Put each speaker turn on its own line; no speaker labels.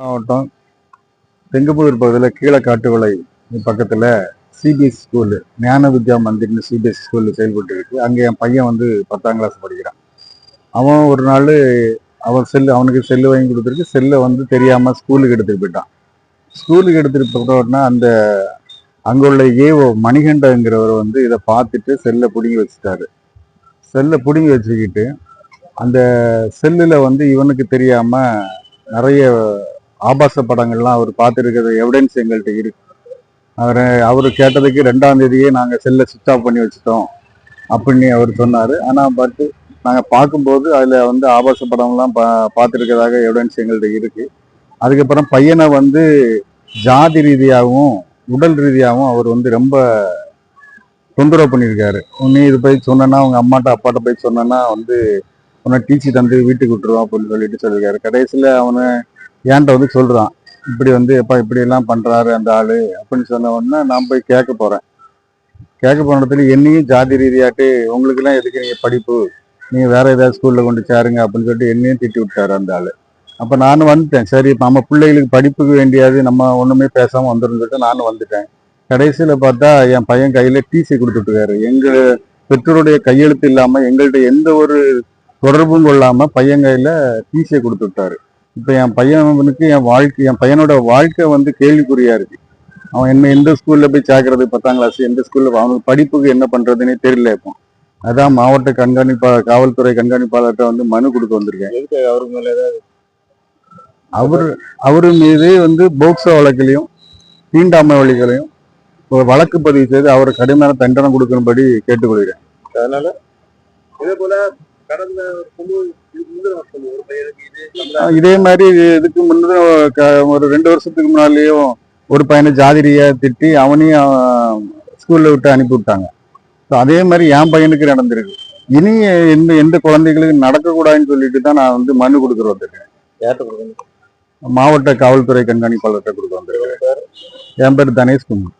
மாவட்டம் செங்கப்பூர் பகுதியில் கீழே காட்டுவலை பக்கத்தில் சிபிஎஸ் ஸ்கூலு ஞான வித்யா மந்திர்னு சிபிஎஸ் ஸ்கூலு செயல்பட்டு இருக்கு அங்கே என் பையன் வந்து பத்தாம் கிளாஸ் படிக்கிறான். அவன் ஒரு நாள் அவன் செல்லு அவனுக்கு செல்லு வாங்கி கொடுத்துருக்கு. செல்லை வந்து தெரியாமல் ஸ்கூலுக்கு எடுத்துகிட்டு போயிட்டான். ஸ்கூலுக்கு எடுத்துகிட்டு போட்டோன்னா அந்த அங்கே உள்ள ஏஓ மணிகண்டங்கிறவர் வந்து இதை பார்த்துட்டு செல்லை பிடுங்கி வச்சுட்டாரு. செல்லை பிடுங்கி வச்சுக்கிட்டு அந்த செல்லில் வந்து இவனுக்கு தெரியாமல் நிறைய ஆபாச படங்கள்லாம் அவர் பார்த்துருக்கிற எவிடன்ஸ் எங்கள்கிட்ட இருக்கு. அவரை அவர் கேட்டதுக்கு ரெண்டாம் தேதியே நாங்கள் செல்லை சுவிச் ஆஃப் பண்ணி வச்சுட்டோம் அப்படின்னு அவர் சொன்னார். ஆனால் பட்டு நாங்கள் பார்க்கும்போது அதில் வந்து ஆபாச படம்லாம் பா பார்த்துருக்கிறதாக எவிடன்ஸ் எங்கள்கிட்ட இருக்குது அதுக்கப்புறம் பையனை வந்து ஜாதி ரீதியாகவும் உடல் ரீதியாகவும் அவர் வந்து ரொம்ப தொந்தரவு பண்ணியிருக்காரு. நீ இது போய் சொன்னேன்னா அவங்க அம்மாட்ட அப்பாட்ட போய் சொன்னேன்னா வந்து உன்னை டீச்சி தந்து வீட்டுக்கு விட்டுருவான் அப்படின்னு சொல்லிட்டு சொல்லியிருக்காரு. கடைசியில் அவனை ஏன்ட்ட வந்து சொல்கிறான் இப்படி வந்து எப்பா இப்படியெல்லாம் பண்ணுறாரு அந்த ஆள் அப்படின்னு சொன்ன உடனே நான் போய் கேட்க போகிறேன் கேட்க போன இடத்துல என்னையும் ஜாதி ரீதியாட்டு உங்களுக்கெல்லாம் எதுக்கு நீங்கள் படிப்பு? நீங்கள் வேறு ஏதாவது ஸ்கூலில் கொண்டு சேருங்க அப்படின்னு சொல்லிட்டு என்னையும் திட்டி விட்டாரு அந்த ஆள். அப்போ நானும் வந்துட்டேன். சரி நம்ம பிள்ளைகளுக்கு படிப்புக்கு வேண்டியது நம்ம ஒன்றுமே பேசாமல் வந்துடும் சொல்லிட்டு நானும் வந்துட்டேன். கடைசியில் பார்த்தா என் பையன் கையில் டிசி கொடுத்துட்டுருக்காரு எங்கள் பெற்றோருடைய கையெழுத்து இல்லாமல் எங்கள்கிட்ட எந்த ஒரு தொடர்பும் கொள்ளாமல் பையன் கையில் டிசியை கொடுத்துட்டாரு இப்போ என் பையனுக்கு என் வாழ்க்கை என் பையனோட வாழ்க்கை வந்து கேள்விக்குறியா இருக்கு. அவன் என்ன எந்த ஸ்கூல்ல போய் சேர்க்கறது? பத்தாம் கிளாஸ் எந்த ஸ்கூல்ல அவனுக்கு படிப்புக்கு என்ன பண்றதுன்னே தெரியல இப்போ. அதான் மாவட்ட கண்காணிப்பா காவல்துறை கண்காணிப்பாளர்கிட்ட வந்து மனு கொடுக்க வந்திருக்கேன்.
அவருக்கு மேல ஏதாவது?
அவர் அவர் மீது வந்து போக்சோ வழக்கிலையும் தீண்டாமை வழக்கிலையும் ஒரு வழக்கு பதிவு செய்து அவர் கடுமையான தண்டனை கொடுக்கும்படி கேட்டுக்கொள்கிறேன்.
அதனால இதே போல கடந்த வருஷம் ஒரு பையனுக்கு இது
மாதிரி இதுக்கு முன்னே ஒரு ரெண்டு வருஷத்துக்கு முன்னாலேயும் ஒரு பையனை ஜாதிரியா திட்டி அவனையும் ஸ்கூல்ல விட்டு அனுப்பி விட்டாங்க ஸோ அதே மாதிரி என் பையனுக்கு நடந்திருக்கு. இனி எந்த எந்த குழந்தைகளுக்கு நடக்கக்கூடாதுன்னு சொல்லிட்டு தான் நான் வந்து மனு கொடுக்குற வந்திருக்கேன். மாவட்ட காவல்துறை கண்காணிப்பாளர்கிட்ட கொடுக்க வந்திருக்கேன். என் பேர் தனேஷ்குமார்.